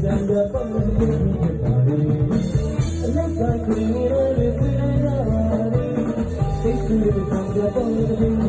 Thank you.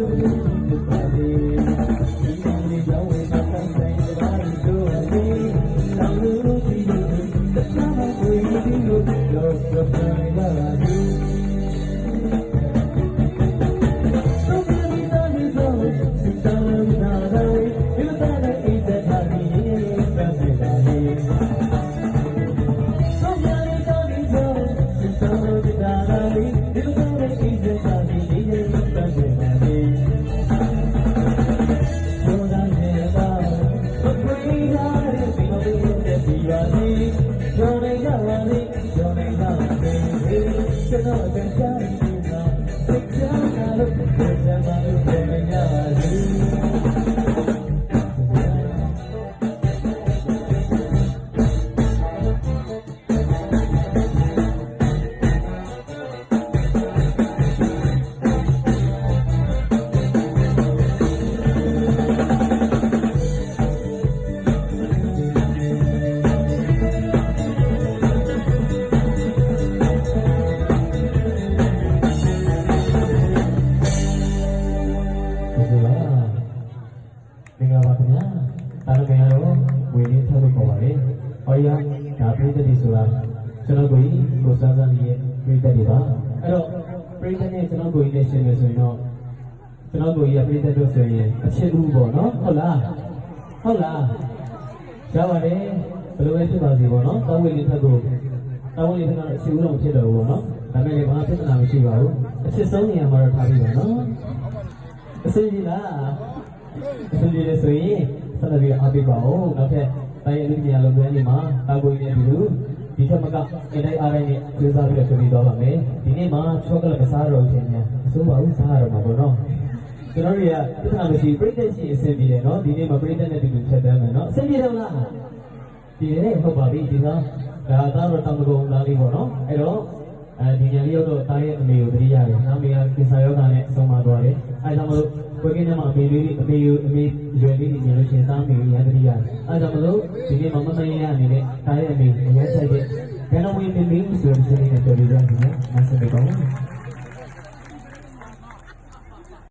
တော့ စိ ဒါပြိတ္တိဆိုတာကျွန်တော်ကိုကိုစားစားနေရဲ့ပြိတ္တိပါအဲ့တော့ပြိတ္တိနဲ့ကျွန်တော်ကိုနဲ့ရှင်းမယ်ဆိုရင်တော့ကျွန်တော်ကိုရပြိတ္တိတို့ဆိုရင်အချက်ဦးပေါ့နော်ဟုတ်လားဟုတ်လားရပါတယ်ဘယ်လိုပဲဖြစ်ပါစေပေါ့နော်တောင်းဝေလေးထက်ကိုတောင်းဝေလေးထက်ကတော့အချက်ဦးတော့ဖြစ်တော့ဘူးပေါ့နော်ဒါပေမဲ့လည်းဘာမှပြဿနာမရှိပါဘူးအချက်ဆုံးနေရာမှာတော့ထားပြီးပါနော်အစင်းကြီးလားအစင်းကြီးလည်းဆိုရင်ဆက်လက်ပြီးအားပေးပါဦးနောက်ထပ် တိုင်းရလူကြီးအလုပ်တွေနေမှာတာကိုရင်းနေပြီဒီထက်မကအင်တိုင်းအားတိုင်းနဲ့ကျိုးစားပြီးတော့ပြင်သွားပါမယ်ဒီနေ့မှာချောကလက်မစားတော့ခြင်းများအစိုးပါဦးစားရတော့မှာပေါ့နော်ကျွန်တော်တွေကပြဿနာမရှိပြိတ္တရှိအဆင်ပြေတယ်နော်ဒီနေ့မှာပြိတ္တနဲ့တူတူချက်တမ်းမယ်နော်အဆင်ပြေတယ်မလားဒီနေ့ဟုတ်ပါပြီဒီကဒါသားတော့တောင်ကုန်းသားလေးပေါ့နော်အဲ့တော့အဲဒီညလေးရောက်တော့တားရဲ့အမေကိုတတိရတယ်။နောက်မေကကိစ္စယောဂနဲ့အဆုံးမသွားတယ်။အဲဒါကြောင့်မ လို့ကိုကင်းထဲမှာအမေလေးအမေကိုအမေရွယ်လေးနေလို့ရှိရင်တားမေကိုရတတိရတယ်။အဲဒါကြောင့်မလို့ဒီနေ့မမမရအနေနဲ့တားရဲ့အမေအရင်ဆိုင်တဲ့ဘယ်တော့မှမမေဘူးဆိုတဲ့စိတ်နဲ့ပြောပြရစီနော်။မဆက်ပါဘူး။